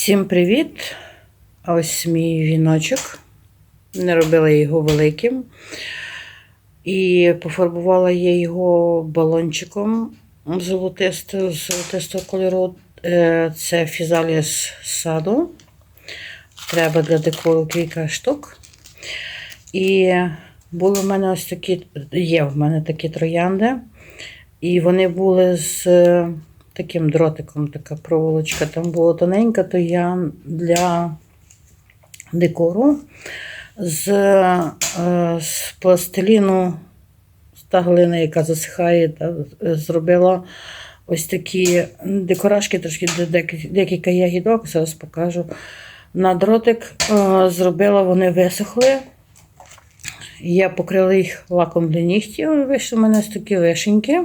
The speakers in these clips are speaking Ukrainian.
Всім привіт! Ось мій віночок. Не робила його великим. І пофарбувала я його балончиком золотистого, золотистого кольору. Е, Це фізалія з саду. Треба для декору кілька штук. І були в мене ось такі, є в мене такі троянди. І вони були з таким дротиком, така проволочка. Там була тоненька, то я для декору з, е, з пластиліну, з та глина, яка засихає, та, зробила ось такі декорашки, трошки декілька ягідок, зараз покажу. На дротик е, зробила, вони висохли. Я покрила їх лаком для нігтів, і вийшли в мене ось такі вишеньки.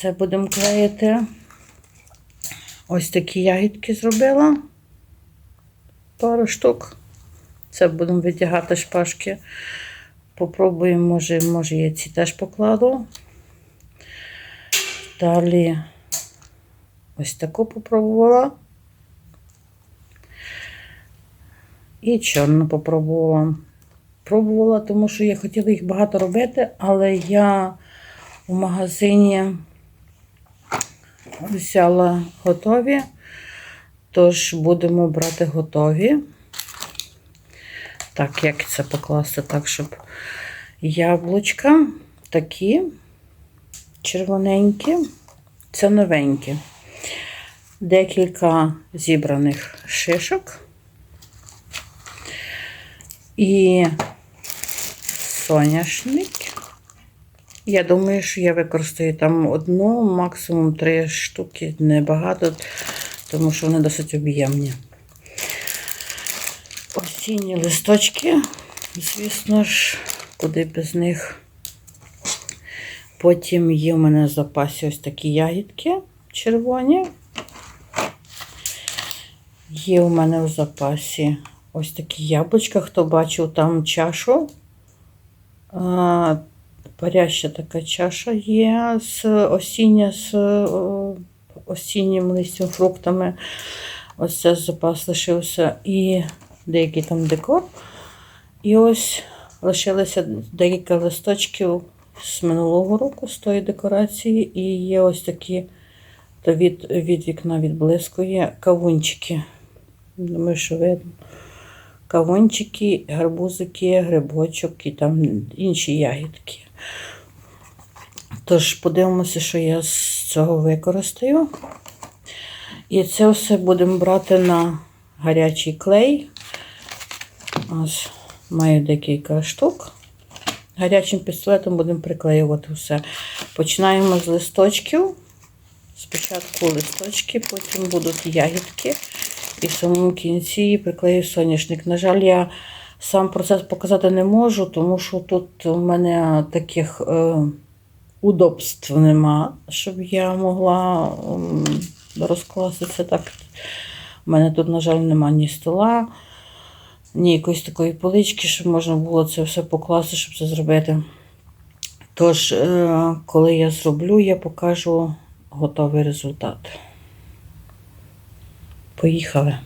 Це будемо клеїти. Ось такі ягідки зробила. Пару штук. Це будемо витягати шпажки. Попробуємо, може, може я ці теж покладу. Далі ось таку попробувала. І чорну попробувала. Пробувала, тому що я хотіла їх багато робити, але я в магазині взяла готові, тож будемо брати готові. Так, як це покласти так, щоб яблучка такі червоненькі, це новенькі. Декілька зібраних шишок. І соняшник. Я думаю, що я використаю там одну, максимум три штуки, небагато, тому що вони досить об'ємні. Осінні листочки, звісно ж, куди без них. Потім є в мене в запасі ось такі ягідки червоні. Є у мене в запасі ось такі яблучка. Хто бачив там чашу. Паряща така чаша є з осіння з осіннім листям, фруктами. Ось це запас лишився. І деякий там декор. І ось лишилося декілька листочків з минулого року з тої декорації. І є ось такі то від, від вікна відблискує кавунчики. Думаю, що видно. Кавунчики, гарбузики, грибочок і там інші ягідки. Тож, подивимося, що я з цього використаю. І це все будемо брати на гарячий клей. Ось маю декілька штук. Гарячим пістолетом будемо приклеювати все. Починаємо з листочків. Спочатку листочки, потім будуть ягідки. І в самому кінці приклею соняшник. На жаль, я сам процес показати не можу, тому що тут у мене таких е, удобств нема, щоб я могла розкласти це так. У мене тут, на жаль, нема ні стола, ні якоїсь такої полички, щоб можна було це все покласти, щоб це зробити. Тож, е, коли я зроблю, я покажу готовий результат. Поїхали.